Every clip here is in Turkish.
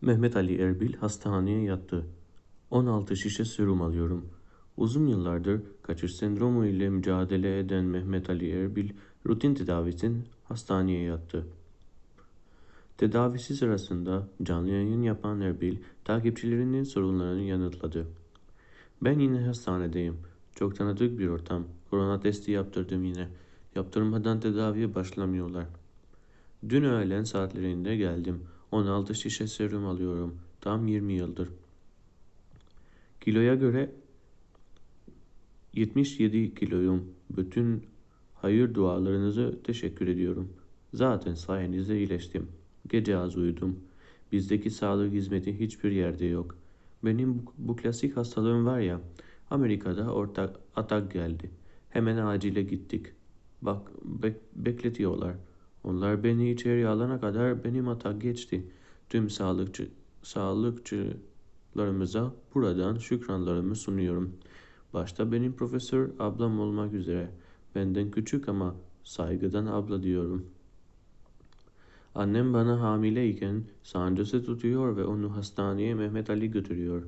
Mehmet Ali Erbil hastaneye yattı. 16 şişe serum alıyorum. Uzun yıllardır kaçış sendromu ile mücadele eden Mehmet Ali Erbil rutin tedavisin hastaneye yattı. Tedavisi sırasında canlı yayın yapan Erbil takipçilerinin sorunlarını yanıtladı. Ben yine hastanedeyim. Çok tanıdık bir ortam. Korona testi yaptırdım yine. Yaptırmadan tedaviye başlamıyorlar. Dün öğlen saatlerinde geldim. 16 şişe serum alıyorum. Tam 20 yıldır. Kiloya göre 77 kiloyum. Bütün hayır dualarınızı teşekkür ediyorum. Zaten sayenizde iyileştim. Gece az uyudum. Bizdeki sağlık hizmeti hiçbir yerde yok. Benim bu, klasik hastalığım var ya, Amerika'da ortak atak geldi. Hemen acile gittik. Bak bek, bekletiyorlar. Onlar beni içeri alana kadar benim atak geçti. Tüm sağlıkçı, sağlıkçılarımıza buradan şükranlarımı sunuyorum. Başta benim profesör ablam olmak üzere. Benden küçük ama saygıdan abla diyorum. Annem bana hamileyken sancısı tutuyor ve onu hastaneye Mehmet Ali götürüyor.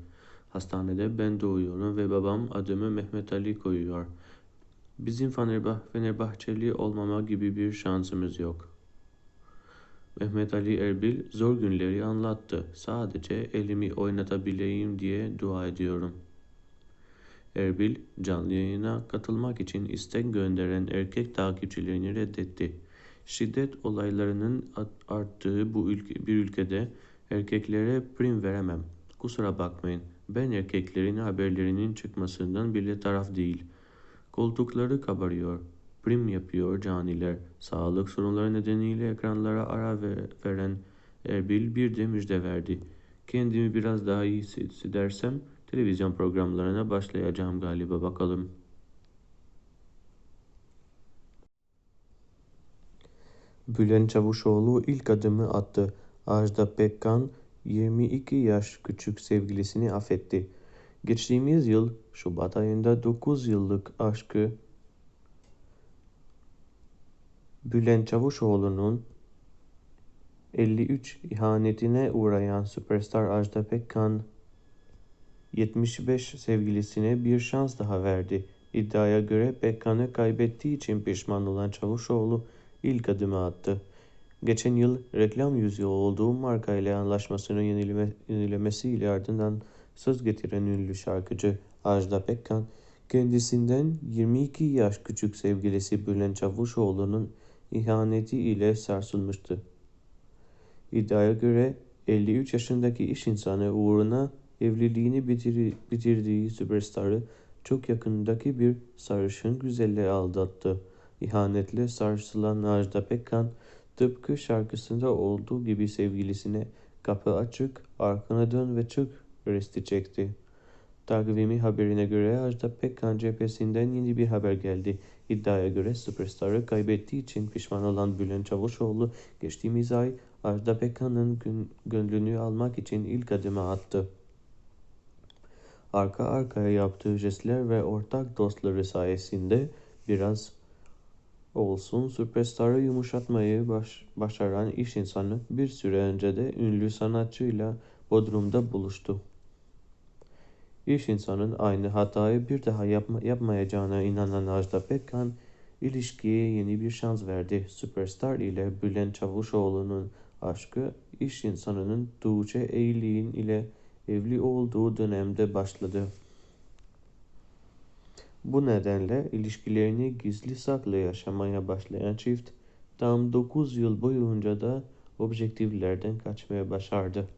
Hastanede ben doğuyorum ve babam adımı Mehmet Ali koyuyor. Bizim Fenerbah Fenerbahçeli olmama gibi bir şansımız yok. Mehmet Ali Erbil zor günleri anlattı. Sadece elimi oynatabileyim diye dua ediyorum. Erbil canlı yayına katılmak için istek gönderen erkek takipçilerini reddetti. Şiddet olaylarının arttığı bu ülke, bir ülkede erkeklere prim veremem. Kusura bakmayın. Ben erkeklerin haberlerinin çıkmasından bile taraf değil. Koltukları kabarıyor. Prim yapıyor caniler. Sağlık sorunları nedeniyle ekranlara ara veren Erbil bir de müjde verdi. Kendimi biraz daha iyi hissedersem televizyon programlarına başlayacağım galiba bakalım. Bülent Çavuşoğlu ilk adımı attı. Ajda Pekkan 22 yaş küçük sevgilisini affetti. Geçtiğimiz yıl Şubat ayında 9 yıllık aşkı Bülent Çavuşoğlu'nun 53 ihanetine uğrayan süperstar Ajda Pekkan 75 sevgilisine bir şans daha verdi. İddiaya göre Pekkan'ı kaybettiği için pişman olan Çavuşoğlu ilk adımı attı. Geçen yıl reklam yüzü olduğu marka ile anlaşmasının yenileme, yenilemesiyle ardından söz getiren ünlü şarkıcı Ajda Pekkan, kendisinden 22 yaş küçük sevgilisi Bülent Çavuşoğlu'nun ihaneti ile sarsılmıştı. İddiaya göre 53 yaşındaki iş insanı uğruna evliliğini bitir bitirdiği süperstarı çok yakındaki bir sarışın güzelle aldattı. İhanetle sarsılan Ajda Pekkan, tıpkı şarkısında olduğu gibi sevgilisine kapı açık, arkana dön ve çık resti çekti. Takvimi haberine göre Ajda Pekkan cephesinden yeni bir haber geldi. İddiaya göre süperstarı kaybettiği için pişman olan Bülent Çavuşoğlu geçtiğimiz ay Ajda Pekkan'ın gönlünü almak için ilk adımı attı. Arka arkaya yaptığı jestler ve ortak dostları sayesinde biraz olsun süperstarı yumuşatmayı baş, başaran iş insanı bir süre önce de ünlü sanatçıyla Bodrum'da buluştu. İş insanın aynı hatayı bir daha yapma, yapmayacağına inanan Ajda Pekkan, ilişkiye yeni bir şans verdi. Süperstar ile Bülent Çavuşoğlu'nun aşkı iş insanının Tuğçe Eylin ile evli olduğu dönemde başladı. Bu nedenle ilişkilerini gizli saklı yaşamaya başlayan çift tam 9 yıl boyunca da objektiflerden kaçmaya başardı.